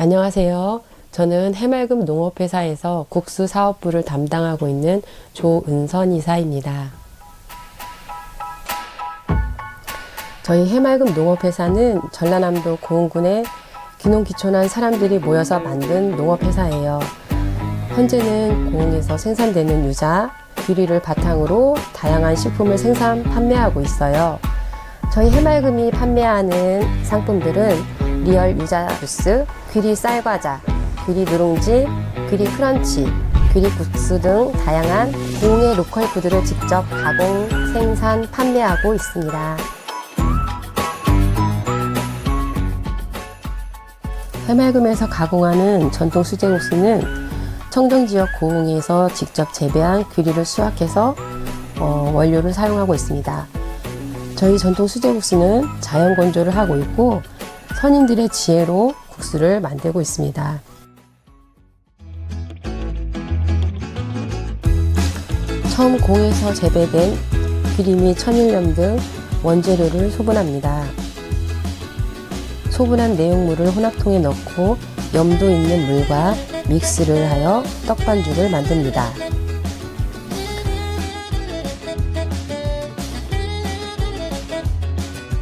안녕하세요. 저는 해맑음 농업회사에서 국수 사업부를 담당하고 있는 조은선 이사입니다. 저희 해맑음 농업회사는 전라남도 고흥군의 귀농귀촌한 사람들이 모여서 만든 농업회사예요. 현재는 고흥에서 생산되는 유자, 귀리를 바탕으로 다양한 식품을 생산, 판매하고 있어요. 저희 해맑음이 판매하는 상품들은 리얼 유자 주스, 귀리 쌀과자, 귀리 누룽지, 귀리 크런치, 귀리 국수 등 다양한 고흥의 로컬 푸드를 직접 가공, 생산, 판매하고 있습니다. 해맑음에서 가공하는 전통 수제국수는 청정 지역 고흥에서 직접 재배한 귀리를 수확해서 어, 원료를 사용하고 있습니다. 저희 전통 수제국수는 자연 건조를 하고 있고 선인들의 지혜로 국수를 만들고 있습니다. 처음 공에서 재배된 및 천일염 등 원재료를 소분합니다. 소분한 내용물을 혼합통에 넣고 염도 있는 물과 믹스를 하여 떡반죽을 만듭니다.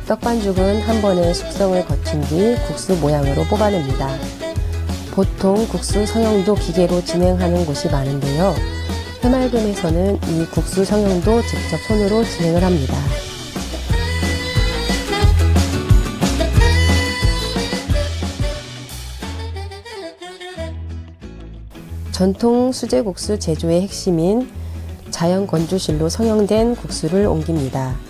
떡반죽은 한 번에 숙성을 거친 뒤 국수 모양으로 뽑아냅니다. 보통 국수 성형도 기계로 진행하는 곳이 많은데요. 해맑음에서는 이 국수 성형도 직접 손으로 진행을 합니다. 전통 수제국수 제조의 핵심인 자연 건조실로 성형된 국수를 옮깁니다.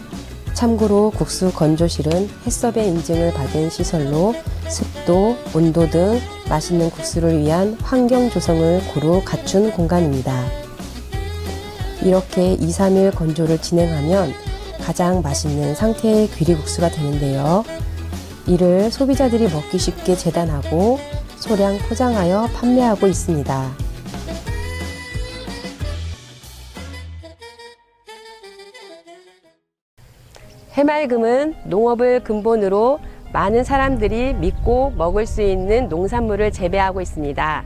참고로 국수 건조실은 해썹의 인증을 받은 시설로 습도, 온도 등 맛있는 국수를 위한 환경 조성을 고루 갖춘 공간입니다. 이렇게 2, 3일 건조를 진행하면 가장 맛있는 상태의 귀리국수가 되는데요. 이를 소비자들이 먹기 쉽게 재단하고 소량 포장하여 판매하고 있습니다. 해맑음은 농업을 근본으로 많은 사람들이 믿고 먹을 수 있는 농산물을 재배하고 있습니다.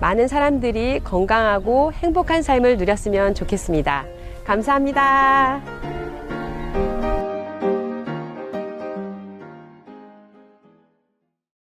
많은 사람들이 건강하고 행복한 삶을 누렸으면 좋겠습니다. 감사합니다.